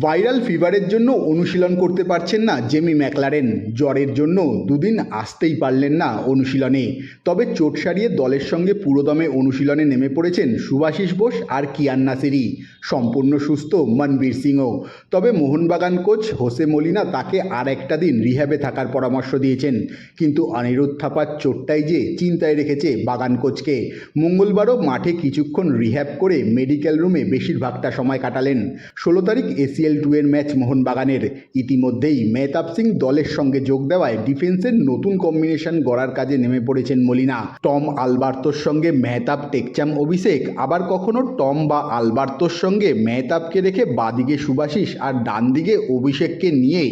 Viral ফিভারের জন্য অনুশীলন করতে পারছেন না জেমি ম্যাকলারেন। জ্বরের জন্য দুদিন আসতেই পারলেন না অনুশীলনে। তবে চোট সারিয়ে দলের সঙ্গে পুরোদমে অনুশীলনে নেমে পড়েছেন সুভাশিস বোস আর কিয়ান নাসিরি। সম্পূর্ণ সুস্থ মনবীর সিংও। তবে মোহনবাগান কোচ হোসে মলিনা তাকে আর একটা দিন রিহ্যাবে থাকার পরামর্শ দিয়েছেন। কিন্তু অনিরুদ্ধ থাপার চোটটাই যে চিন্তায় রেখেছে বাগান কোচকে। মঙ্গলবারও মাঠে কিছুক্ষণ রিহ্যাব করে মেডিকেল রুমে বেশিরভাগটা সময় কাটালেন। ষোলো তারিখ এসিএল টু এর ম্যাচ মোহনবাগানের। ইতিমধ্যেই মেহতাব সিং দলের সঙ্গে যোগ দেওয়ায় ডিফেন্সের নতুন কম্বিনেশন গড়ার কাজে নেমে পড়েছেন মলিনা। টম আলবার্তোর সঙ্গে মেহতাব টেকচাম অভিষেক, আবার কখনো টম বা আলবার্তোর সঙ্গে মেহতাবকে রেখে বাদিকে সুভাশিস আর ডান দিকে অভিষেককে নিয়ে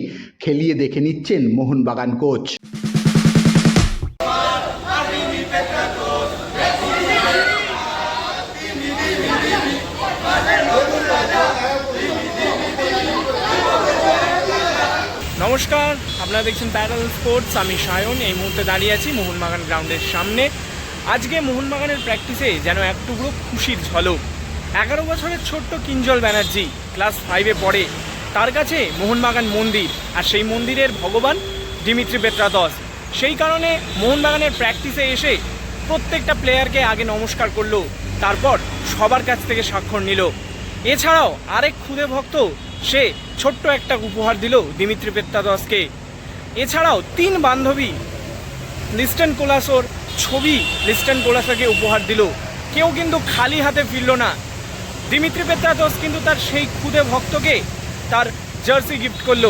খেলিয়ে দেখে নিচ্ছেন মোহনবাগান কোচ নমস্কার, আপনারা দেখছেন প্যারাল স্পোর্টস আমি সায়ন, এই মুহূর্তে দাঁড়িয়ে আছি মোহনবাগান গ্রাউন্ডের সামনে। আজকে মোহনবাগানের প্র্যাকটিসে যেন এক টুকরো খুশির ঝলক। এগারো বছরের ছোট্ট কিঞ্জল ব্যানার্জি ক্লাস ফাইভে পড়ে। তার কাছে মোহনবাগান মন্দির, আর সেই মন্দিরের ভগবান দিমিত্রি পেত্রাদস সেই কারণে মোহনবাগানের প্র্যাকটিসে এসে প্রত্যেকটা প্লেয়ারকে আগে নমস্কার করল, তারপর সবার কাছ থেকে স্বাক্ষর নিল। এছাড়াও আরেক ক্ষুদে ভক্ত সে ছোট্ট একটা উপহার দিল দিমিত্রি পেত্তাদসকে। এছাড়াও তিন বান্ধবী, লিস্টন কোলাসোর ছবি লিস্টন কোলাসোকে উপহার দিল। কেউ কিন্তু খালি হাতে ফিরল না। দিমিত্রি পেত্রাদস কিন্তু তার সেই ক্ষুদে ভক্তকে তার জার্সি গিফট করল।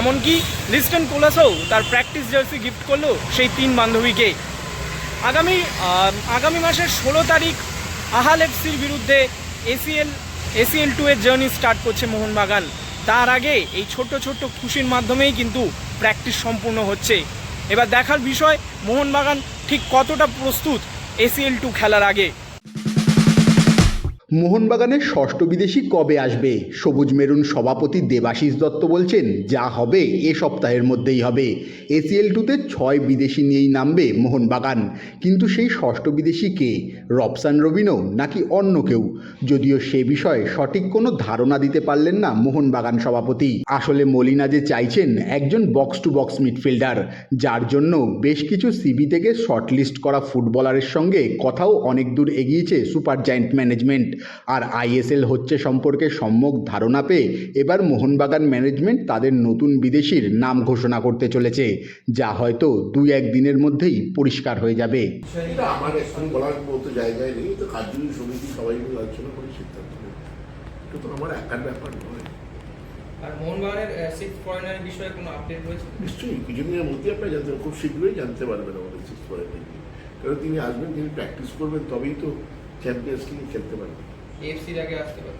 এমনকি লিস্টন কোলাসও তার প্র্যাকটিস জার্সি গিফট করল সেই তিন বান্ধবীকে। আগামী আগামী মাসের ষোলো তারিখ আহাল এফসির বিরুদ্ধে এসিএল এসিএল টু এর জার্নি স্টার্ট করছে মোহনবাগান। তার আগে এই ছোট্ট ছোট্ট খুশির মাধ্যমেই কিন্তু প্র্যাকটিস সম্পূর্ণ হচ্ছে। এবার দেখার বিষয়, মোহনবাগান ঠিক কতটা প্রস্তুত এসিএল টু খেলার আগে? মোহনবাগানের ষষ্ঠ বিদেশি কবে আসবে? সবুজ মেরুন সভাপতি দেবাশিস দত্ত বলছেন, যা হবে এ সপ্তাহের মধ্যেই হবে। এসিএল টুতে ছয় বিদেশি নিয়েই নামবে মোহনবাগান। কিন্তু সেই ষষ্ঠ বিদেশি কে? রবসান রবিনো নাকি অন্য কেউ? যদিও সে বিষয়ে সঠিক কোনো ধারণা দিতে পারলেন না মোহনবাগান সভাপতি। আসলে মলিনা যে চাইছেন, একজন বক্স টু বক্স মিডফিল্ডার যার জন্য বেশ কিছু সিবি থেকে শর্টলিস্ট করা ফুটবলারের সঙ্গে কথাও অনেক দূর এগিয়েছে সুপার জায়েন্ট ম্যানেজমেন্ট আর আইএসএল হচ্ছে সম্পর্কে সম্যক ধারণা পেয়ে এবার মোহনবাগান ম্যানেজমেন্ট তাদের নতুন বিদেশির নাম ঘোষণা করতে চলেছে যা হয়তো দুই এক দিনের মধ্যেই পরিষ্কার হয়ে যাবে। আমার এখন বলার মতো জায়গায় নেই তো কার্যকরী সমিতি সবাই মিলে আলোচনা করে সিদ্ধান্ত নেবে। তো আমার একার ব্যাপার নয়। আর মোহনবাগানের সিক্স ফরেনারের বিষয়ে কোনো আপডেট রয়েছে? নিশ্চয়ই কিছুদিনের মধ্যে আপনার জানতে খুব শীঘ্রই জানতে পারবেন আমাদের সিক্স পয়েন্ট কারণ তিনি আসবেন তিনি প্র্যাকটিস করবেন তবেই তো চ্যাম্পিয়ন্স লিগ খেলতে পারবেন। এফসির আগে আসতে পারে।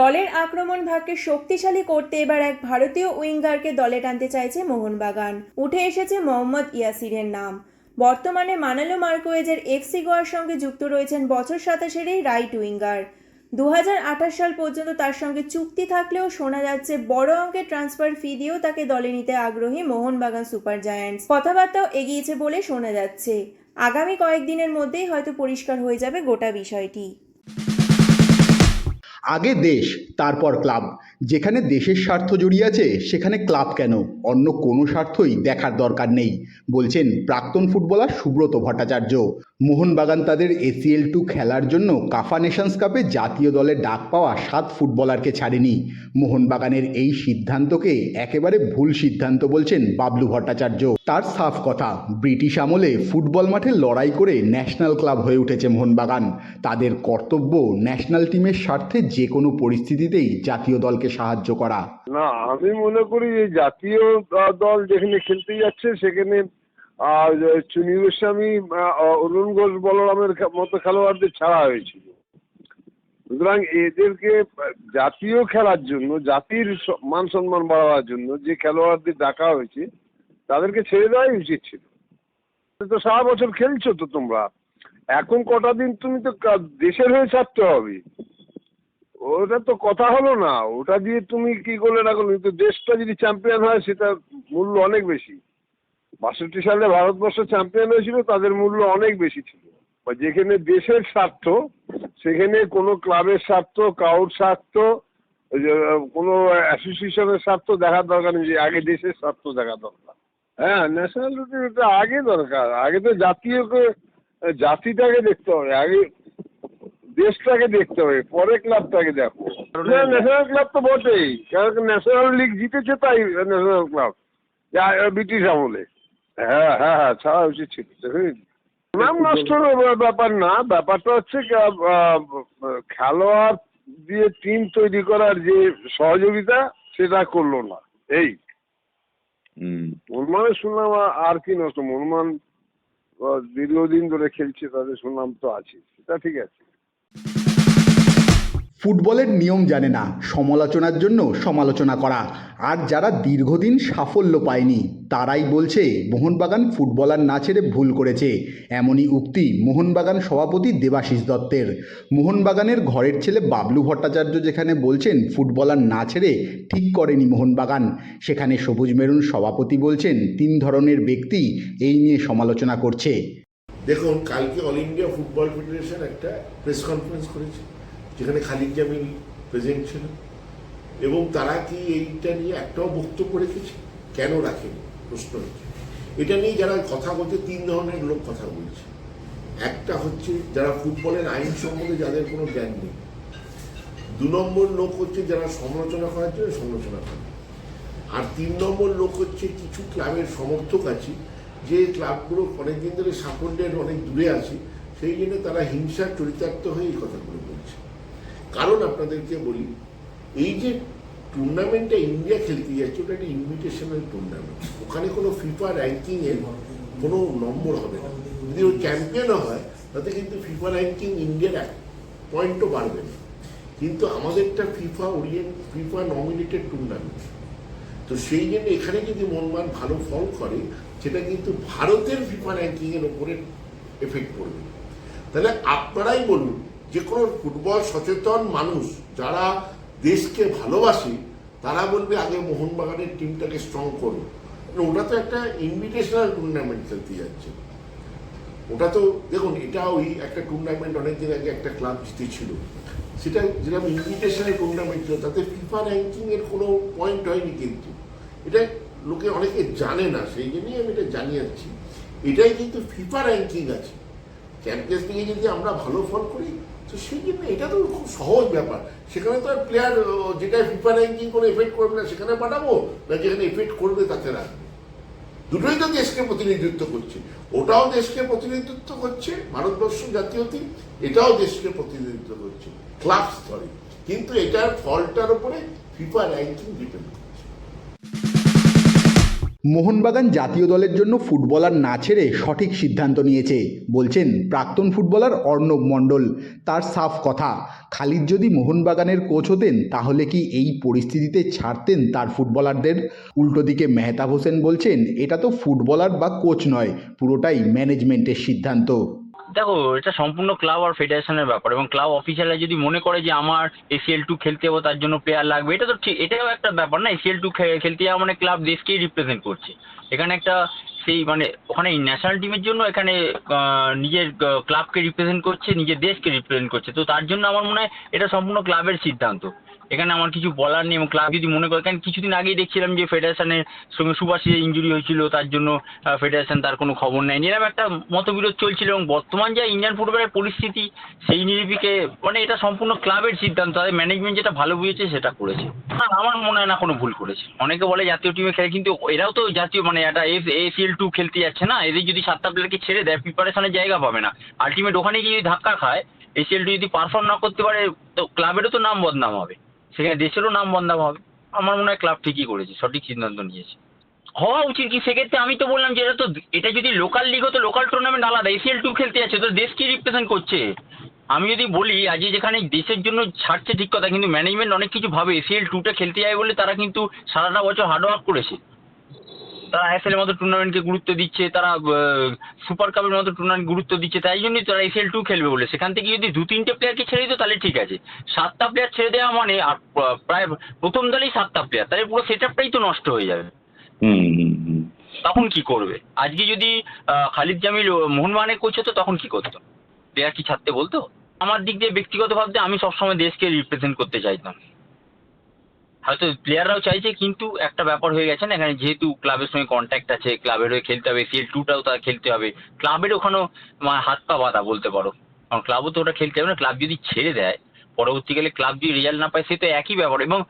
দলের আক্রমণ ভাগকে শক্তিশালী করতে এবার এক ভারতীয় উইঙ্গারকে দলে টানতে চাইছে মোহনবাগান। উঠে এসেছে মোহাম্মদ ইয়াসিরের নাম। বর্তমানে মানালো মার্কোয়েজের এফসি গোয়ার সঙ্গে যুক্ত রয়েছেন বছর সাতাশের এই রাইট উইঙ্গার। দু হাজার আঠাশ সাল পর্যন্ত তার সঙ্গে চুক্তি থাকলেও শোনা যাচ্ছে বড় অঙ্কের ট্রান্সফার ফি দিয়েও তাকে দলে নিতে আগ্রহী মোহনবাগান সুপার জায়ান্টস। কথাবার্তাও এগিয়েছে বলে শোনা যাচ্ছে। আগামী কয়েকদিনের মধ্যেই হয়তো পরিষ্কার হয়ে যাবে গোটা বিষয়টি। আগে দেশ, তারপর ক্লাব। যেখানে দেশের স্বার্থ জড়িয়ে আছে, সেখানে ক্লাব কেন? অন্য কোনো স্বার্থই দেখার দরকার নেই, বলছেন প্রাক্তন ফুটবলার সুব্রত ভট্টাচার্য। মোহনবাগান তাদের এসিএল টু খেলার জন্য কাফা নেশনস কাপে জাতীয় দলে ডাক পাওয়া সাত ফুটবলারকে ছাড়েনি। মোহনবাগানের এই সিদ্ধান্তকে একেবারে ভুল সিদ্ধান্ত বলছেন বাবলু ভট্টাচার্য। তার সাফ কথা, ব্রিটিশ আমলে ফুটবল মাঠে লড়াই করে ন্যাশনাল ক্লাব হয়ে উঠেছে মোহনবাগান। তাদের কর্তব্য ন্যাশনাল টিমের স্বার্থে যে কোনো পরিস্থিতিতেই জাতীয় দলকে সাহায্য করা। না, আমি মনে করি জাতীয় দল যেখানে খেলতে যাচ্ছে, সেখানে আহ, চুনি গোস্বামী অরুণ ঘোষ বলরামের মতো খেলোয়াড়দের ছাড়া হয়েছিল। সুতরাং এদেরকে জাতীয় খেলার জন্য জাতির মান সম্মান বাড়াবার জন্য যে খেলোয়াড়দের ডাকা হয়েছে তাদেরকে ছেড়ে দেওয়াই উচিত ছিল। তো সারা বছর খেলছো তো তোমরা। এখন কটা দিন তুমি তো দেশের হয়ে ছাড়তে হবে। ওটা তো কথা হলো না। ওটা দিয়ে তুমি কি করলে না করলে? কিন্তু দেশটা যদি চ্যাম্পিয়ন হয় সেটা মূল্য অনেক বেশি। বাষট্টি সালে ভারতবর্ষ চ্যাম্পিয়ন হয়েছিল, তাদের মূল্য অনেক বেশি ছিল। বা যেখানে দেশের স্বার্থ, সেখানে কোনো ক্লাবের স্বার্থ কাউর স্বার্থ কোনো অ্যাসোসিয়েশনের স্বার্থ দেখার দরকার নেই, যে আগে দেশের স্বার্থ দেখা দরকার। হ্যাঁ ন্যাশনালিটি এটা আগে দরকার। আগে তো জাতীয়কে, জাতিটাকে দেখতে হবে। আগে দেশটাকে দেখতে হবে। পরে ক্লাবটাকে দেখো। ন্যাশনাল ক্লাব তো বটেই। কারণ ন্যাশনাল লিগ জিতেছে তাই ন্যাশনাল ক্লাব ব্রিটিশ আমলে। হ্যাঁ হ্যাঁ হ্যাঁ ছাড়া উচিত ছিল নাম নষ্টের ব্যাপার- না ব্যাপারটা হচ্ছে খেলোয়াড় দিয়ে টিম তৈরি করার যে সহযোগিতা সেটা করল না। এই। মোহনমানে শুনলাম আর কি নষ্ট মোহনমান আহ, দীর্ঘদিন ধরে খেলছে তাদের সুনাম তো আছে সেটা ঠিক আছে। ফুটবলের নিয়ম জানে না, সমালোচনার জন্য সমালোচনা করা। আর যারা দীর্ঘদিন সাফল্য পায়নি, তারাই বলছে, মোহনবাগান ফুটবলার না ছেড়ে ভুল করেছে। এমনই উক্তি মোহনবাগান সভাপতি দেবাশিস দত্তের। মোহনবাগানের ঘরের ছেলে বাবলু ভট্টাচার্য যেখানে বলছেন, ফুটবলার না ছেড়ে ঠিক করেনি মোহনবাগান। সেখানে সবুজ মেরুন সভাপতি বলছেন, তিন ধরনের ব্যক্তি এই নিয়ে সমালোচনা করছে। দেখুন, কালকে অল ইন্ডিয়া ফুটবল ফেডারেশন একটা প্রেস কনফারেন্স করেছে। যেখানে খালিদ জামিল প্রেজেন্ট ছিল। এবং তারা কি এইটা নিয়ে একটাও বক্তব্য রেখেছে? কেন রাখেনি প্রশ্ন হচ্ছে। এটা নিয়ে যারা কথা বলছে, তিন ধরনের লোক কথা বলছে। একটা হচ্ছে যারা ফুটবলের আইন সম্বন্ধে যাদের কোনো জ্ঞান নেই। দু নম্বর লোক হচ্ছে যারা সমালোচনা করার জন্য সমালোচনা করে। আর তিন নম্বর লোক হচ্ছে কিছু ক্লাবের সমর্থক আছে, যে ক্লাবগুলো অনেকদিন ধরে সাফল্যের অনেক দূরে আছে, সেই জন্য তারা হিংসার চরিতার্থ হয়ে এই কথাগুলো বলছে। কারণ আপনাদেরকে বলি, এই যে টুর্নামেন্টটা ইন্ডিয়া খেলতে যাচ্ছে, ওটা একটা ইনভিটেশনাল টুর্নামেন্ট ওখানে কোনো ফিফা র্যাঙ্কিংয়ের কোনো নম্বর হবে না। যদি ও চ্যাম্পিয়নও হয়, তাতে কিন্তু ফিফা র্যাঙ্কিং ইন্ডিয়ার এক পয়েন্টও বাড়বে না। কিন্তু আমাদেরটা FIFA orient FIFA nominated tournament তো সেই জন্য এখানে যদি মনমান ভালো ফল করে, সেটা কিন্তু ভারতের ফিফা র্যাঙ্কিংয়ের ওপরে এফেক্ট পড়বে। তাহলে আপনারাই বলুন যে কোনো ফুটবল সচেতন মানুষ যারা দেশকে ভালোবাসে, তারা বলবে, আগে মোহনবাগানের টিমটাকে স্ট্রং করুন ওটা তো একটা ইনভিটেশনাল টুর্নামেন্ট খেলতে যাচ্ছে। ওটা তো, দেখুন, এটা ওই একটা টুর্নামেন্ট অনেকদিন আগে একটা ক্লাব জিতেছিল। সেটা যেরকম ইনভিটেশনাল টুর্নামেন্ট ছিল, তাতে ফিফা র্যাঙ্কিংয়ের কোনো পয়েন্ট হয়নি কিন্তু। এটা লোকে অনেকে জানে না, সেই জন্যই আমি এটা জানিয়ে যাচ্ছি এটাই কিন্তু ফিফা র্যাঙ্কিং আছে। চ্যাম্পিয়ন্স লিগে যদি আমরা ভালো ফল করি তো সেই জন্য এটা তো খুব সহজ ব্যাপার। সেখানে তো আর প্লেয়ার যেটা ফিফা র্যাঙ্কিং কোনো এফেক্ট করবে না, সেখানে পাঠাবো না যেখানে এফেক্ট করবে তাতে রাখব। দুটোই তো দেশকে প্রতিনিধিত্ব করছে। ওটাও দেশকে প্রতিনিধিত্ব করছে, ভারতবর্ষ জাতীয় টিম এটাও দেশকে প্রতিনিধিত্ব করছে। ক্লাব স্তরে কিন্তু এটার ফলটার উপরে ফিফা র্যাঙ্কিং ডিপেন্ড করছে মোহনবাগান জাতীয় দলের জন্য ফুটবলার না ছেড়ে সঠিক সিদ্ধান্ত নিয়েছে, বলছেন প্রাক্তন ফুটবলার অর্ণব মণ্ডল। তার সাফ কথা, খালিদ যদি মোহনবাগানের কোচ হতেন, তাহলে কি এই পরিস্থিতিতে ছাড়তেন তার ফুটবলারদের? উল্টো দিকে মেহতাব হোসেন বলছেন, এটা তো ফুটবলার বা কোচ নয়, পুরোটাই ম্যানেজমেন্টের সিদ্ধান্ত। দেখো, এটা সম্পূর্ণ ক্লাব আর ফেডারেশনের ব্যাপার এবং ক্লাব অফিসিয়ালরা যদি মনে করে যে আমার এসিএল টু খেলতে যাব তার জন্য প্লেয়ার লাগবে, এটা তো ঠিক, এটাও একটা ব্যাপার না এসিএল টু খেলতে যাওয়া মানে ক্লাব দেশকেই রিপ্রেজেন্ট করছে। এখানে একটা সেই মানে ওখানে ন্যাশনাল টিমের জন্য এখানে নিজের ক্লাবকে রিপ্রেজেন্ট করছে, নিজের দেশকে রিপ্রেজেন্ট করছে, তো তার জন্য আমার মনে হয় এটা সম্পূর্ণ ক্লাবের সিদ্ধান্ত। এখানে আমার কিছু বলার নেই এবং ক্লাব যদি মনে করে, কারণ কিছুদিন আগেই দেখছিলাম যে ফেডারেশনের সঙ্গে সুভাষের ইঞ্জুরি হয়েছিল, তার জন্য ফেডারেশন তার কোনো খবর নেয়নি। এরকম একটা মতবিরোধ চলছিল এবং বর্তমান যা ইন্ডিয়ান ফুটবলের পরিস্থিতি, সেই নিরিবিকে মানে এটা সম্পূর্ণ ক্লাবের সিদ্ধান্ত, তাদের ম্যানেজমেন্ট যেটা ভালো বুঝেছে, সেটা করেছে। না আমার মনে হয় না কোনো ভুল করেছে। অনেকে বলে জাতীয় টিমে খেলে, কিন্তু এরাও তো জাতীয় মানে একটা এফ এসিএল টু খেলতে যাচ্ছে না। এদের যদি সাতটা প্লেয়ারকে ছেড়ে দেয় প্রিপারেশনের জায়গা পাবে না। আলটিমেট ওখানে গিয়ে যদি ধাক্কা খায় এসিএল টু যদি পারফর্ম না করতে পারে, তো ক্লাবেরও তো নাম বদনাম হবে। সেখানে দেশেরও নাম বদনাম হবে। আমার মনে হয় ক্লাব ঠিকই করেছে, সঠিক সিদ্ধান্ত নিয়েছে। হওয়া উচিত কি? সেক্ষেত্রে আমি তো বললাম যে, এটা তো এটা যদি লোকাল লিগ হতো লোকাল টুর্নামেন্ট আলাদা এসিএল টু খেলতে যাচ্ছে, তো দেশ দেশকে রিপ্রেজেন্ট করছে? আমি যদি বলি, আজকে যেখানে দেশের জন্য ছাড়ছে ঠিক কথা, কিন্তু ম্যানেজমেন্ট অনেক কিছু ভাবে এসিএল টুটা খেলতে যায় বলে তারা কিন্তু সারাটা বছর হার্ডওয়ার্ক করেছে। তারা আইএসএল এর মতো টুর্নামেন্টকে গুরুত্ব দিচ্ছে তারা সুপার কাপের মতো টুর্নামেন্ট গুরুত্ব দিচ্ছে তাই জন্যই তারা এসএল টু খেলবে বলে। সেখান থেকে যদি দু তিনটে প্লেয়ারকে ছেড়ে দিত তাহলে ঠিক আছে। সাতটা প্লেয়ার ছেড়ে দেওয়া মানে আর প্রায় প্রথম দলেই সাতটা প্লেয়ার তাহলে পুরো সেট আপটাই তো নষ্ট হয়ে যাবে। তখন কি করবে? আজকে যদি খালিদ জামিল ও মোহনবাগানের কোচ হতো তখন কি করতো? প্লেয়ার কি ছাড়তে বলতো? আমার দিক দিয়ে ব্যক্তিগত ভাবতে আমি সবসময় দেশকে রিপ্রেজেন্ট করতে চাইতাম। হয়তো প্লেয়াররাও চাইছে কিন্তু একটা ব্যাপার হয়ে গেছে না এখানে যেহেতু ক্লাবের সঙ্গে কন্ট্যাক্ট আছে ক্লাবের হয়ে খেলতে হবে সিএল টুটাও তার খেলতে হবে। ক্লাবের ওখানেও হাত পা বাঁধা বলতে পারো। কারণ ক্লাবও তো ওটা খেলতে হবে না ক্লাব যদি ছেড়ে দেয় পরবর্তীকালে ক্লাব যদি রেজাল্ট না পায় সে তো একই ব্যাপার। এবং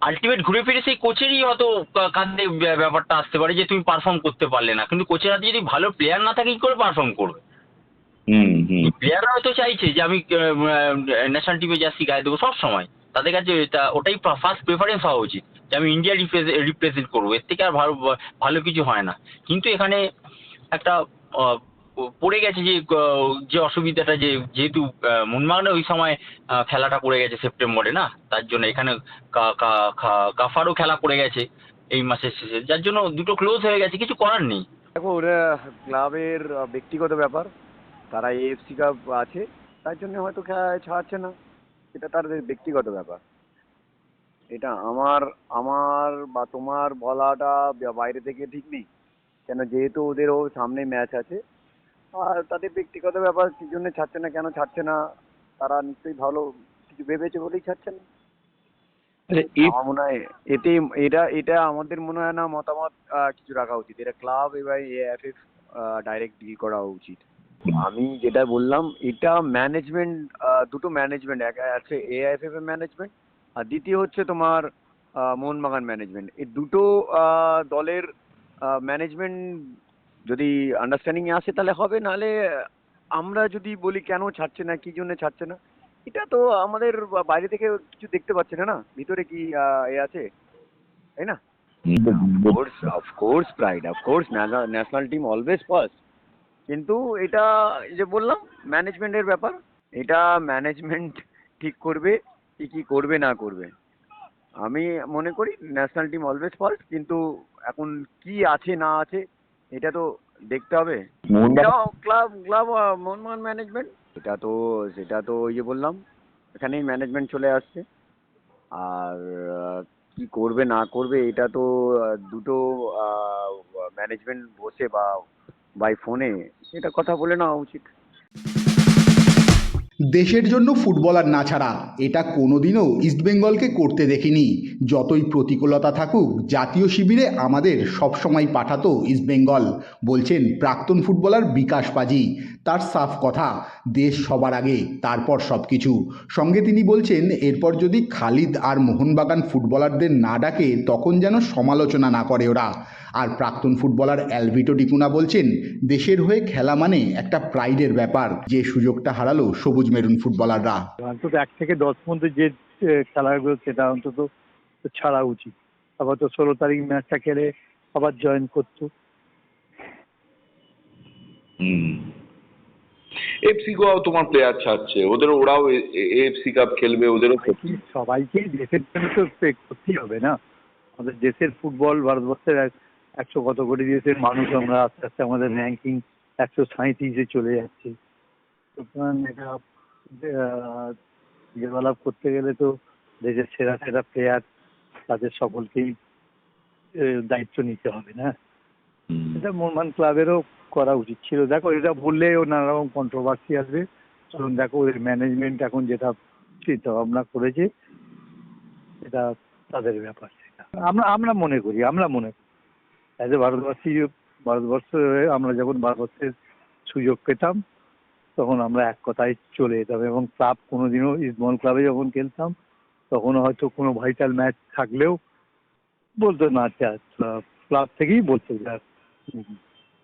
আলটিমেট ঘুরে ফিরে সেই কোচেরই হয়তো কাঁধে ব্য- ব্যাপারটা আসতে পারে যে তুমি পারফর্ম করতে পারলে না। কিন্তু কোচের হাতে যদি ভালো প্লেয়ার না থাকে কি করে পারফর্ম করবে? হুম হুম। প্লেয়াররা হয়তো চাইছে যে আমি ন্যাশনাল টিমে জার্সি গায়ে দেবো সব সময় তাদের কাছে এটা- ওটাই ফার্স্ট প্রেফারেন্স হওয়া উচিত যে আমি ইন্ডিয়া রিপ্রেজেন্ট করব। এর থেকে আর ভালো ভালো কিছু হয় না। কিন্তু এখানে একটা পড়ে গেছে যে যে অসুবিধাটা যে যেহেতু আহ, মোহনবাগানে ওই সময় খেলাটা পড়ে গেছে সেপ্টেম্বরে না? তার জন্য এখানে কাফারও খেলা পড়ে গেছে এই মাসের শেষে। যার জন্য দুটো ক্লোজ হয়ে গেছে কিছু করার নেই। দেখো ওরা ক্লাবের ব্যক্তিগত ব্যাপার। তারা এএফসি কাপ আছে। তার জন্য হয়তো ছাড়ছে না। এটা তার ব্যক্তিগত ব্যাপার। এটা আমার আমার বা তোমার বলাটা বাইরে থেকে ঠিক নেই। কেন যেহেতু ওদেরও সামনে ম্যাচ আছে আর তাদের ব্যক্তিগত ব্যাপার কি জন্য ছাড়ছে না কেন ছাড়ছে না তারা নিশ্চয়ই ভালো কিছু ভেবেছে বলেই ছাড়ছে না। আচ্ছা আমার মনে হয় এতে এটা এটা আমাদের মনে হয় না মতামত কিছু রাখা উচিত। এটা ক্লাব এবার এএফএফ ডাইরেক্ট ডিল করা উচিত। আমি যেটা বললাম এটা ম্যানেজমেন্ট দুটো ম্যানেজমেন্ট এক আছে এআইএফএফ এর ম্যানেজমেন্ট আর দ্বিতীয় হচ্ছে তোমার মোহনবাগান ম্যানেজমেন্ট এই দুটো দলের ম্যানেজমেন্ট যদি আন্ডারস্ট্যান্ডিং এ আসে তাহলে হবে নাহলে আমরা যদি বলি কেন ছাড়ছে না কি জন্য ছাড়ছে না এটা তো আমাদের বাইরে থেকে কিছু দেখতে পাচ্ছে না না? ভিতরে কি এ আছে? তাই না? Of course of course pride of course national team always first কিন্তু এটা যে বললাম ম্যানেজমেন্টের ব্যাপার। এটা ম্যানেজমেন্ট ঠিক করবে কি কি করবে না করবে। আমি মনে করি ন্যাশনাল টিম অলওয়েজ ফার্স্ট কিন্তু এখন কি আছে না আছে এটা তো দেখতে হবে। ক্লাব ক্লাব মোহনবাগান ম্যানেজমেন্ট এটা তো সেটা তো ওই যে বললাম এখানেই ম্যানেজমেন্ট চলে আসছে। আর কি করবে না করবে এটা তো আহ, দুটো ম্যানেজমেন্ট বসে বা বাই ফোনে এটা কথা বলে নেওয়া উচিত। দেশের জন্য ফুটবলার না ছাড়া এটা কোনোদিনও ইস্টবেঙ্গলকে করতে দেখিনি। যতই প্রতিকূলতা থাকুক, জাতীয় শিবিরে আমাদের সবসময় পাঠাতো ইস্টবেঙ্গল বলছেন প্রাক্তন ফুটবলার বিকাশ পাজি। তার সাফ কথা, দেশ সবার আগে, তারপর সব কিছু সঙ্গে তিনি বলছেন, এরপর যদি খালিদ আর মোহনবাগান ফুটবলারদের না ডাকে, তখন যেন সমালোচনা না করে ওরা। আর প্রাক্তন ফুটবলার অ্যালভিটো ডিকুনা বলছেন, দেশের হয়ে খেলা মানে একটা প্রাইডের ব্যাপার। যে সুযোগটা হারালো সবুজ মেরুন ফুটবলাররা। অন্তত এক থেকে দশ পর্যন্ত যে খেলাগুলো সেটা অন্তত ছাড়া উচিত। আবার তো ষোলো তারিখ ম্যাচটা খেলে আবার জয়েন করতো। হুম। এফসি গোয়াও তোমার প্লেয়ার ছাড়ছে। ওদের ওরাও এফসি কাপ খেলবে ওদেরও ক্ষতি। সবাইকেই দেশের জন্য তো করতেই হবে না? আমাদের দেশের ফুটবল ভারতবর্ষের এক- একশো কত কোটি দেশের মানুষ আমরা আস্তে আস্তে আমাদের র্যাঙ্কিং একশো সাঁইত্রিশে চলে যাচ্ছে। সুতরাং এটা ডেভেলপ করতে গেলে তো দেশের সেরা সেরা প্লেয়ার তাদের সকলকেই দায়িত্ব নিতে হবে না। এটা মোহনবাগান ক্লাবেরও করা উচিত ছিল। দেখো এটা বললে নানা রকম কন্ট্রোভার্সি আসবে। কারণ দেখো ওদের ম্যানেজমেন্ট এখন যেটা চিন্তা ভাবনা করেছে এটা তাদের ব্যাপার। সেটা আমরা আমরা মনে করি আমরা মনে করি। অ্যাজ এ ভারতবাসী ভারতবর্ষ হয়ে আমরা যখন ভারতবর্ষের সুযোগ পেতাম তখন আমরা এক কথায় চলে যেতাম এবং ক্লাব কোনোদিনও ইস্টবেঙ্গল ক্লাবে যখন খেলতাম তখন হয়তো কোনো ভাইটাল ম্যাচ থাকলেও বলতো না ক্লাব থেকেই বলতো যে উম,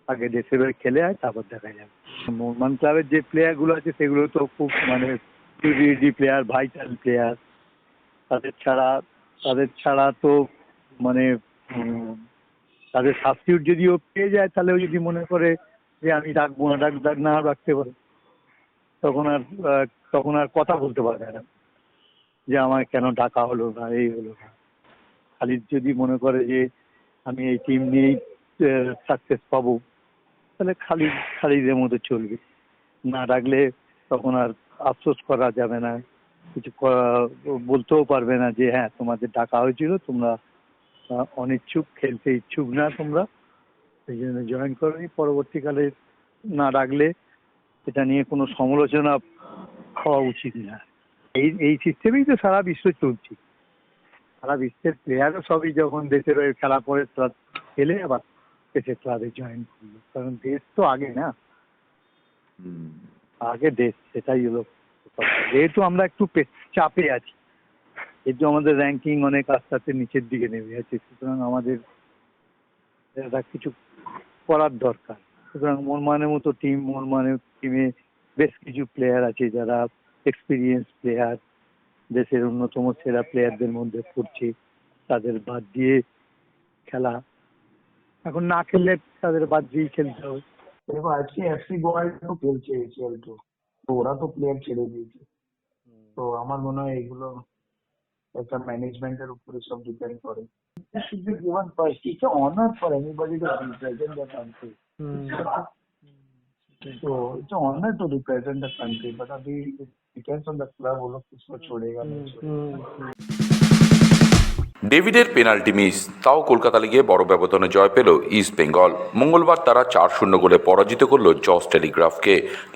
আগে দেশের খেলে আয় তারপর দেখা যাবে। মোহনবাগান ক্লাবের যে প্লেয়ারগুলো আছে সেগুলো তো খুব মানে প্লেয়ার ভাইটাল প্লেয়ার তাদের ছাড়া তাদের ছাড়া তো মানে তাদের সাবস্টিটিউট যদিও পেয়ে যায় তাহলেও যদি মনে করে যে আমি ডাকবো না ডাক ডাক না রাখতে পারে। তখন আর তখন আর কথা বলতে পারবে না। যে আমার কেন ডাকা হলো না, এই হলো না। খালিদ যদি মনে করে যে আমি এই টিম নিয়েই সাকসেস পাবো, তাহলে খালি খালিদের মতো চলবে। না ডাকলে তখন আর আফসোস করা যাবে না। কিছু বলতেও পারবে না যে হ্যাঁ তোমাদের ডাকা হয়েছিল, তোমরা অনিচ্ছুক, খেলতে ইচ্ছুক না তোমরা। সেই জন্য জয়েন করোনি পরবর্তীকালে না রাখলে এটা নিয়ে কোনো সমালোচনা হওয়া উচিত না। এই এই সিস্টেমেই তো সারা বিশ্ব চলছে। সারা বিশ্বের প্লেয়ারও সবই যখন দেশের হয়ে খেলা করে খেলে আবার দেশের ক্লাবে জয়েন করল। কারণ দেশ তো আগে না। আগে দেশ সেটাই হলো যেহেতু আমরা একটু চাপে আছি যেহেতু আমাদের র্যাঙ্কিং অনেক আস্তে আস্তে নিচের দিকে নেমে আছে সুতরাং আমাদের কিছু করার দরকার। সুতরাং মনমানের মতো টিম মনমানের টিমে বেশ কিছু প্লেয়ার আছে যারা এক্সপিরিয়েন্স প্লেয়ার দেশের অন্যতম সেরা প্লেয়ারদের মধ্যে পড়ছে, তাদের বাদ দিয়ে খেলা। এখন না খেললে তাদের বাদ দিয়েই খেলতে হবে। দেখো, আজকে এফসি গোয়ায় তো খেলছে এসিএল টু তো। ওরা তো প্লেয়ার ছেড়ে দিয়েছে। তো আমার মনে হয় এগুলো একটা ম্যানেজমেন্টের উপরে সব ডিপেন্ড করে। Be given first. It's an honor for anybody to represent the country. So it's an honor to represent the country, but अभी it depends on the club वो लोग किसको छोड़ेगा नहीं छोड़ेगा ডেভিডের পেনাল্টি মিস তাও কলকাতা লিগে বড় ব্যবধানে জয় পেল ইস্ট বেঙ্গল মঙ্গলবার তারা চার শূন্য গোলে পরাজিত করল জস টেলিগ্রাফকে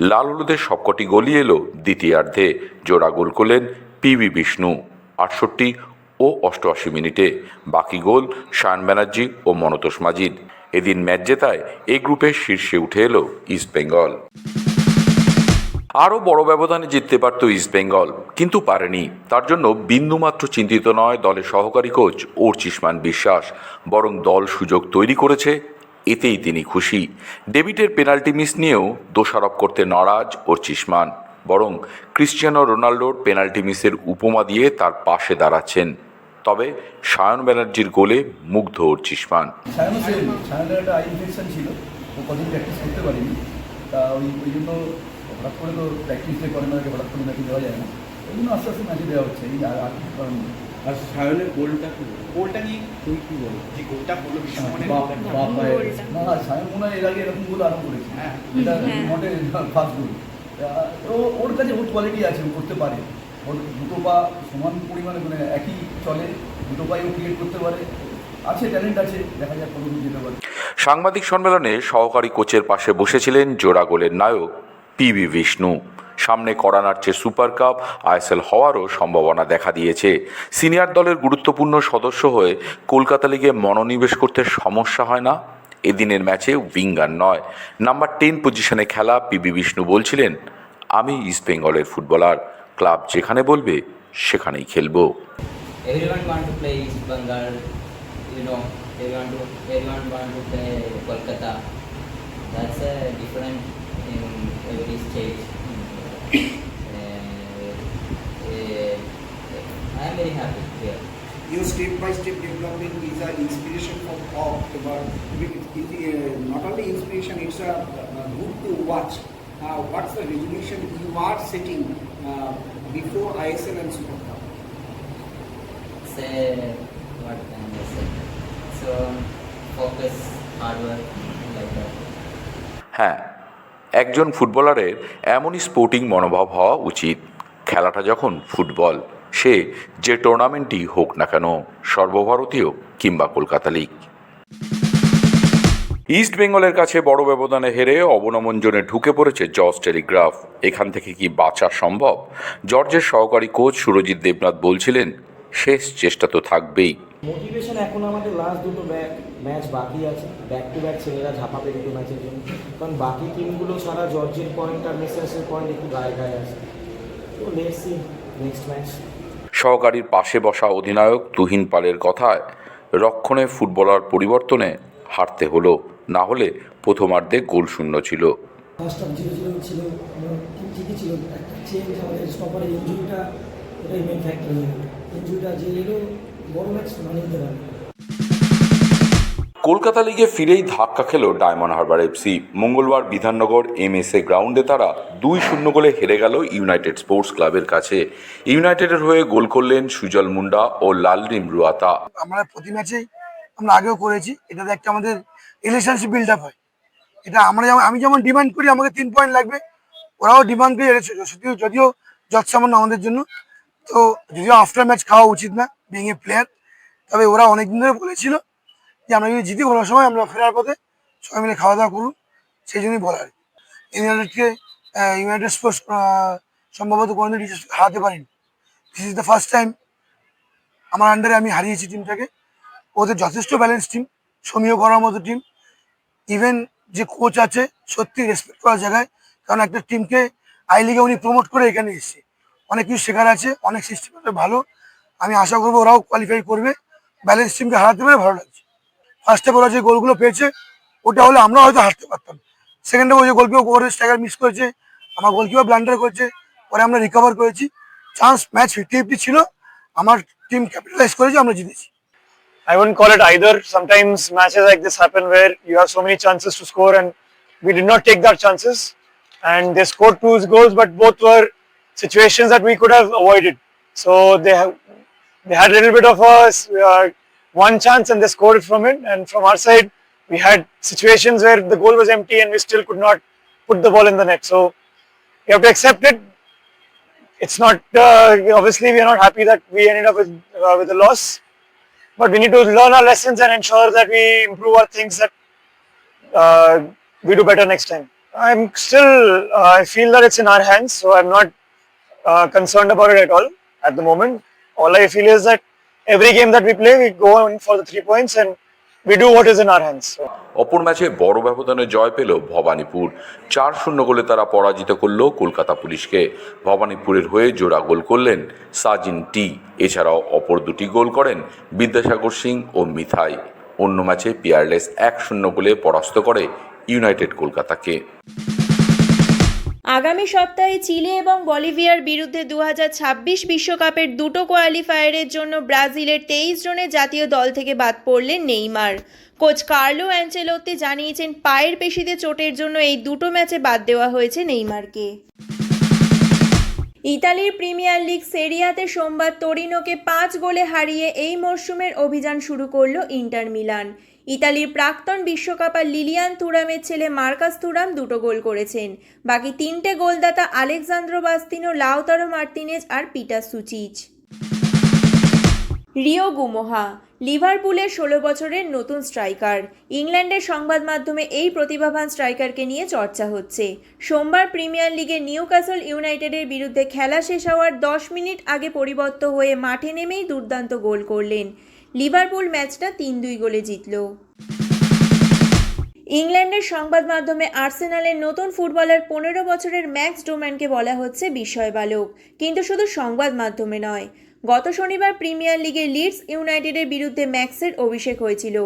লাল হলুদের সবকটি গোলই এলো দ্বিতীয়ার্ধে জোড়া গোল করলেন পিবি বিষ্ণু আটষট্টি ও অষ্টআশি মিনিটে বাকি গোল শায়ন ব্যানার্জি ও মনতোষ মাজিদ এদিন ম্যাচ জেতায় এই গ্রুপের শীর্ষে উঠে এলো ইস্ট বেঙ্গল। আরও বড় ব্যবধানে জিততে পারত ইস্ট বেঙ্গল, কিন্তু পারেনি। তার জন্য বিন্দুমাত্র চিন্তিত নয় দলের সহকারী কোচ ওরচিসমান বিশ্বাস। বরং দল সুযোগ তৈরি করেছে, এতেই তিনি খুশি। ডেভিডের পেনাল্টি মিস নিয়েও দোষারোপ করতে নারাজ ওরচিসমান। বরং ক্রিশ্চিয়ানো রোনাল্ডোর পেনাল্টি মিসের উপমা দিয়ে তার পাশে দাঁড়াচ্ছেন। তবে সায়ন ব্যানার্জির গোলে মুগ্ধ সায়নও সেম সায়নের একটা আই ইনফেকশন ছিল ও কদিন প্র্যাকটিস করতে পারিনি। তা ওই ওই জন্য হঠাৎ করে তো প্র্যাকটিস যে করে না হঠাৎ করে ম্যাচে দেওয়া যায় না। ওই জন্য আস্তে আস্তে ম্যাচে দেওয়া হচ্ছে এই আর আর কিছু কারণ আর সায়নের গোলটা কি গোলটা নিয়ে তুই কি বল যে গোলটা করল বাপ বাপ না না সায়ন মনে হয় এর আগে এরকম গোল আরও করেছে। হ্যাঁ। এটা মোটে ফার্স্ট গোল ও ওর কাছে ওর কোয়ালিটি আছে ও করতে পারে। ওর দুটো পা সমান পরিমাণে মানে একই চলে, দুটো পাই ও ক্রিয়েট করতে পারে। আছে ট্যালেন্ট আছে, দেখা যাক কত দূর যেতে পারে। সাংবাদিক সম্মেলনে সহকারী কোচের পাশে বসেছিলেন জোড়া গোলের নায়ক পিবি বিষ্ণু। সামনে করা নাড়ছে সুপার কাপ, আইএসএল হওয়ারও সম্ভাবনা দেখা দিয়েছে। সিনিয়র দলের গুরুত্বপূর্ণ সদস্য হয়ে কলকাতা লিগে মনোনিবেশ করতে সমস্যা হয় না। এদিনের ম্যাচে উইঙ্গার নয়। নাম্বার টেন পজিশনে খেলা পিবি বিষ্ণু বলছিলেন, আমি ইস্ট বেঙ্গলের ফুটবলার। ক্লাব যেখানে বলবে সেখানেই খেলব a. Uh, uh, I am very happy here. your step by step development is an inspiration for all but uh, not only inspiration it's a uh, good to watch uh, what's the resolution you are setting uh, before ISL and Super Cup Say what can I say? So focus, hard work, like that. হ্যাঁ একজন ফুটবলারের এমনই sporting মনোভাব হওয়া উচিত খেলাটা যখন football সে যে টুর্নামেন্টই হোক না কেন সর্বভারতীয় কিংবা কলকাতা লিগ ইস্ট বেঙ্গলের কাছে বড় ব্যবধানে হেরে অবনমঞ্জনে ঢুকে পড়েছে জর্জ টেলিগ্রাফ। এখান থেকে কি বাঁচা সম্ভব? জর্জের সহকারী কোচ সুরজিৎ দেবনাথ বলছিলেন শেষ চেষ্টা তো থাকবেই। মোটিভেশন এখন আমাদের লাস্ট দুটো ম্যাচ বাকি আছে। ব্যাক টু ব্যাক ছেলেরা ঝাঁপাবে দুটো ম্যাচের জন্য। কারণ বাকি টিমগুলো সারা জর্জের পয়েন্ট আর মেসার্সের পয়েন্ট একটু গায়ে গায়ে আছে। তো লেটস নেক্সট ম্যাচ সহকারীর পাশে বসা অধিনায়ক তুহিন পালের কথায় রক্ষণে ফুটবলার পরিবর্তনে হারতে হলো। না হলে প্রথমার্ধে গোল শূন্য ছিল। ফার্স্ট হাফ জিরো জিরো ছিল ঠিকই ছিল। চেঞ্জ আমাদের স্টপারের ইঞ্জুরিটা ওটাই মেন ফ্যাক্টর হয়ে গেল। ইঞ্জুরিটা যে এলো বড় ম্যাচ মানিয়ে নিতে পারে কলকাতা লিগে ফিরেই ধাক্কা খেল ডায়মন্ড হারবার এফসি মঙ্গলবার বিধাননগর এম এস এ গ্রাউন্ডে তারা দুই শূন্য গোলে হেরে গেল ইউনাইটেড স্পোর্টস ক্লাবের কাছে। ইউনাইটেডের হয়ে গোল করলেন সুজল মুন্ডা ও লালরিম রুয়াতা। আমরা প্রতি ম্যাচেই আমরা আগেও করেছি। এটাতে একটা আমাদের রিলেশনশিপ বিল্ড আপ হয়। এটা আমরা যেমন আমি যেমন ডিমান্ড করি, আমাকে তিন পয়েন্ট লাগবে, ওরাও ডিমান্ড করে যদিও যদিও যৎসামান্য আমাদের জন্য। তো যদিও আফটার ম্যাচ খাওয়া উচিত না বিং এ প্লেয়ার তবে ওরা অনেকদিন ধরে বলেছিল যে আমরা যদি জিতি, কোনো সময় আমরা ফেরার পথে সবাই মিলে খাওয়া দাওয়া করুন, সেই জন্যই বলা আর কি ইউনাইটেডকে ইউনাইটেড স্পোর্টস সম্ভবত কোনোদিন হারাতে পারিনি। This is the first time আমার আন্ডারে আমি হারিয়েছি টিমটাকে ওদের যথেষ্ট ব্যালেন্স টিম সমীহ করার মতো টিম ইভেন যে কোচ আছে সত্যি রেসপেক্ট করার জায়গায়, কারণ একটা টিমকে আই লিগে উনি প্রমোট করে এখানে এসেছে। অনেক কিছু শেখার আছে, অনেক সিস্টেম ভালো। আমি আশা করব ওরাও কোয়ালিফাই করবে। ব্যালেন্স টিমকে হারাতে পেরে ভালো লাগছে। ফার্স্টে ওরা যে গোলগুলো পেয়েছে, ওটা হলে আমরা হয়তো হারতে পারতাম। সেকেন্ডে ওই যে গোলকিপার ওভারের স্ট্রাইকার মিস করেছে, আমার গোলকিপার ব্লান্ডার করেছে, পরে আমরা রিকভার করেছি। চান্স ম্যাচ ফিফটি ফিফটি ছিল, আমার টিম ক্যাপিটালাইজ করেছে, আমরা জিতেছি। I wouldn't call it either. Sometimes matches like this happen where you have so many chances to score and we did not take that chances. And they scored two goals, but both were situations that we could have avoided. So they have, they had a little bit of a uh, one chance and they scored from it. And from our side, we had situations where the goal was empty and we still could not put the ball in the net. So you have to accept it. It's not uh, obviously we are not happy that we ended up with uh, with a loss but we need to learn our lessons and ensure that we improve our things that uh, we do better next time. I'm still, uh, I feel that it's in our hands, so I'm not uh, concerned about it at all at the moment. All I feel is that every game that we play, we go in for the three points and we. অপর ম্যাচে বড় ব্যবধানে জয় পেল ভবানীপুর। চার শূন্য গোলে তারা পরাজিত করল কলকাতা পুলিশকে। ভবানীপুরের হয়ে জোড়া গোল করলেন সাজিন টি। এছাড়াও অপর দুটি গোল করেন বিদ্যাসাগর সিং ও মিথাই। অন্য ম্যাচে পিয়ারলেস এক শূন্য গোলে পরাস্ত করে ইউনাইটেড কলকাতাকে। আগামী সপ্তাহে চিলি এবং বলিভিয়ার বিরুদ্ধে দু বিশ্বকাপের দুটো কোয়ালিফায়ারের জন্য ব্রাজিলের তেইশ জনের জাতীয় দল থেকে বাদ পড়লেন নেইমার। কোচ কার্লো অ্যাঞ্চেলোতে জানিয়েছেন, পায়ের পেশিতে চোটের জন্য এই দুটো ম্যাচে বাদ দেওয়া হয়েছে নেইমারকে। ইতালির প্রিমিয়ার লিগ সেরিয়াতে সোমবার তোরিনোকে পাঁচ গোলে হারিয়ে এই মরশুমের অভিযান শুরু করল ইন্টার মিলান। ইতালির প্রাক্তন বিশ্বকাপার লিলিয়ান তুরামের ছেলে মার্কাস তুরাম দুটো গোল করেছেন। বাকি তিনটে গোলদাতা আলেকজান্দ্রো বাস্তিনো, লাউতারো মার্তিনেজ আর পিটার সুচিচ। রিও গুমোহা, লিভারপুলের ষোলো বছরের নতুন স্ট্রাইকার। ইংল্যান্ডের সংবাদ মাধ্যমে এই প্রতিভাবান স্ট্রাইকারকে নিয়ে চর্চা হচ্ছে। সোমবার প্রিমিয়ার লিগে নিউক্যাসল ইউনাইটেডের বিরুদ্ধে খেলা শেষ হওয়ার দশ মিনিট আগে পরিবর্ত হয়ে মাঠে নেমেই দুর্দান্ত গোল করলেন। লিভারপুল ম্যাচটা তিন দুই গোলে জিতল। ইংল্যান্ডের সংবাদ মাধ্যমে আর্সেনালের নতুন ফুটবলার পনেরো বছরের ম্যাক্স ডোম্যানকে বলা হচ্ছে বিস্ময় বালক কিন্তু শুধু সংবাদ মাধ্যমে নয় গত শনিবার প্রিমিয়ার লিগে লিডস ইউনাইটেডের বিরুদ্ধে ম্যাক্সের অভিষেক হয়েছিল।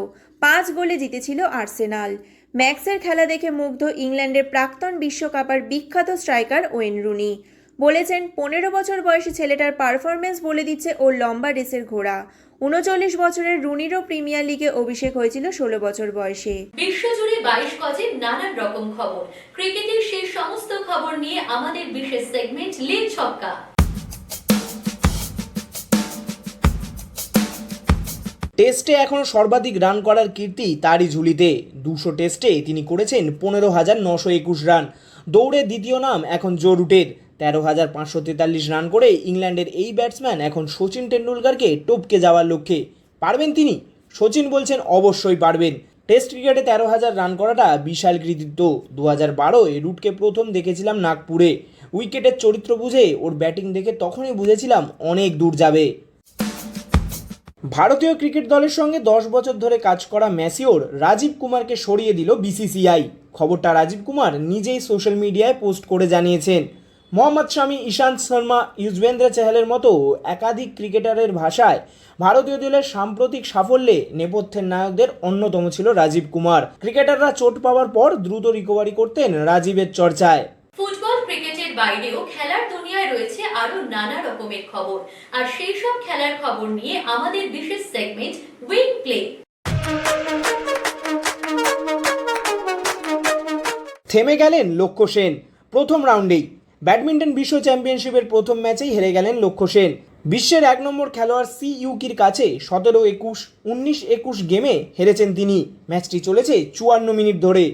পাঁচ গোলে জিতেছিল আর্সেনাল। ম্যাক্সের খেলা দেখে মুগ্ধ ইংল্যান্ডের প্রাক্তন বিশ্বকাপার বিখ্যাত স্ট্রাইকার ওয়েন রুনি। বলেছেন, পনেরো বছর বয়সী ছেলেটার পারফরমেন্স বলে দিচ্ছে ওর লম্বা রেসের ঘোড়া। উনচল্লিশ বছরের রুনিরও প্রিমিয়ার লিগে অভিষেক হয়েছিল ষোলো বছর বয়সে। বিশ্বজুড়ে বাইশ গজে নানান রকম খবর। ক্রিকেটের সেই সমস্ত খবর নিয়ে আমাদের বিশেষ সেগমেন্ট লিগ ছক্কা। টেস্টে এখনও সর্বাধিক রান করার কীর্তি তারই ঝুলিতে। দুশো টেস্টে তিনি করেছেন পনেরো হাজার নশো একুশ রান। দৌড়ে দ্বিতীয় নাম এখন জো রুটের। তেরো হাজার পাঁচশো তেতাল্লিশ রান করে ইংল্যান্ডের এই ব্যাটসম্যান এখন সচিন টেন্ডুলকারকে টপকে যাওয়ার লক্ষ্যে। পারবেন তিনি? সচিন বলছেন অবশ্যই পারবেন। টেস্ট ক্রিকেটে তেরো হাজার রান করাটা বিশাল কৃতিত্ব। দু হাজার বারোয় রুটকে প্রথম দেখেছিলাম নাগপুরে। উইকেটের চরিত্র বুঝে ওর ব্যাটিং দেখে তখনই বুঝেছিলাম অনেক দূর যাবে। ভারতীয় ক্রিকেট দলের সঙ্গে দশ বছর ধরে কাজ করা ম্যাসিওর রাজীব কুমারকে সরিয়ে দিল বিসিসিআই। খবরটা রাজীব কুমার নিজেই সোশ্যাল মিডিয়ায় পোস্ট করে জানিয়েছেন। মোহাম্মদ শামি, ঈশান্ত শর্মা, ইউজবেন্দ্র চেহালের মতো একাধিক ক্রিকেটারের ভাষায় ভারতীয় দলের সাম্প্রতিক সাফল্যে নেপথ্যের নায়কদের অন্যতম ছিল রাজীব কুমার। ক্রিকেটাররা চোট পাওয়ার পর দ্রুত রিকভারি করতেন রাজীবের চর্চায়। ফুটবল, ক্রিকেটের বাইরেও খেলার দুনিয়ায় রয়েছে আরও নানা রকমের খবর। আর সেই সব খেলার খবর নিয়ে আমাদের বিশেষ সেগমেন্ট উইং প্লে থেমে গেলেন লক্ষ্য সেন, প্রথম রাউন্ডেই। ব্যাডমিন্টন বিশ্ব চ্যাম্পিয়নশিপের প্রথম ম্যাচেই হেরে গেলেন লক্ষ্য সেন। বিশ্বের এক নম্বর খেলোয়াড় সি ইউকির কাছে সতেরো একুশ, উনিশ একুশ গেমে হেরেছেন তিনি। ম্যাচটি চলেছে চুয়ান্ন মিনিট ধরে।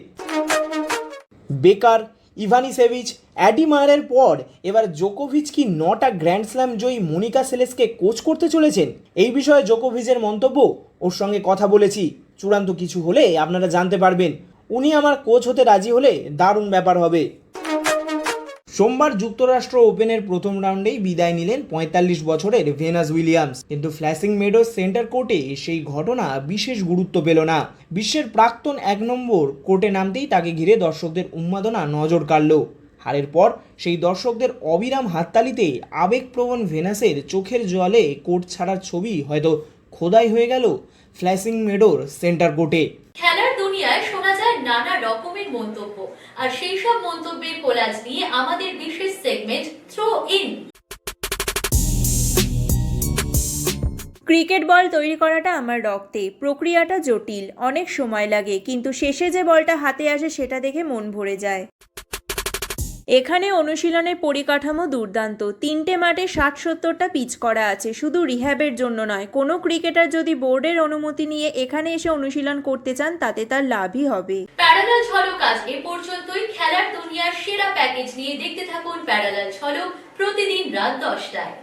বেকার ইভানিসেভিচ, অ্যাডি মারের পর এবার জোকোভিচ কি নটা গ্র্যান্ড স্ল্যাম জয়ী মনিকা সেলেসকে কোচ করতে চলেছেন? এই বিষয়ে জোকোভিচের মন্তব্য ওর সঙ্গে কথা বলেছি। চূড়ান্ত কিছু হলে আপনারা জানতে পারবেন। উনি আমার কোচ হতে রাজি হলে দারুণ ব্যাপার হবে। সোমবার যুক্তরাষ্ট্র ওপেনের প্রথম রাউন্ডেই বিদায় নিলেন পঁয়তাল্লিশ বছরের ভেনাস উইলিয়ামস। কিন্তু ফ্ল্যাশিং মেডোস সেন্টার কোর্টে সেই ঘটনা বিশেষ গুরুত্ব পেল না। বিশ্বের প্রাক্তন এক নম্বর কোর্টে নামতেই তাকে ঘিরে দর্শকদের উন্মাদনা নজর কাড়ল। হারের পর সেই দর্শকদের অবিরাম হাততালিতে আবেগপ্রবণ ভেনাসের চোখের জলে কোর্ট ছাড়ার ছবি হয়তো খোদাই হয়ে গেল ফ্ল্যাশিং মেডোর সেন্টার কোর্টে। খেলার দুনিয়ায় শোনা যায় নানা রকমের মন্তব্য, আর সেই সব মন্তব্যের কোলাজ নিয়ে আমাদের বিশেষ segment throw in cricket ball তৈরি করাটা আমার রক্তে, প্রক্রিয়াটা জটিল, অনেক সময় লাগে, কিন্তু শেষে যে বলটা হাতে আসে সেটা দেখে মন ভরে যায়। এখানে অনুশীলনের পরিকাঠামো দুর্দান্ত। তিনটে মাঠে ষাট সত্তরটা পিচ করা আছে, শুধু রিহ্যাবের জন্য নয়। কোনো ক্রিকেটার যদি বোর্ডের অনুমতি নিয়ে এখানে এসে অনুশীলন করতে চান, তাতে তার লাভই হবে। প্যারালাল ঝলক আজ এ পর্যন্তই। খেলার দুনিয়ার সেরা প্যাকেজ নিয়ে দেখতে থাকুন প্যারালাল ঝলক প্রতিদিন রাত দশটায়।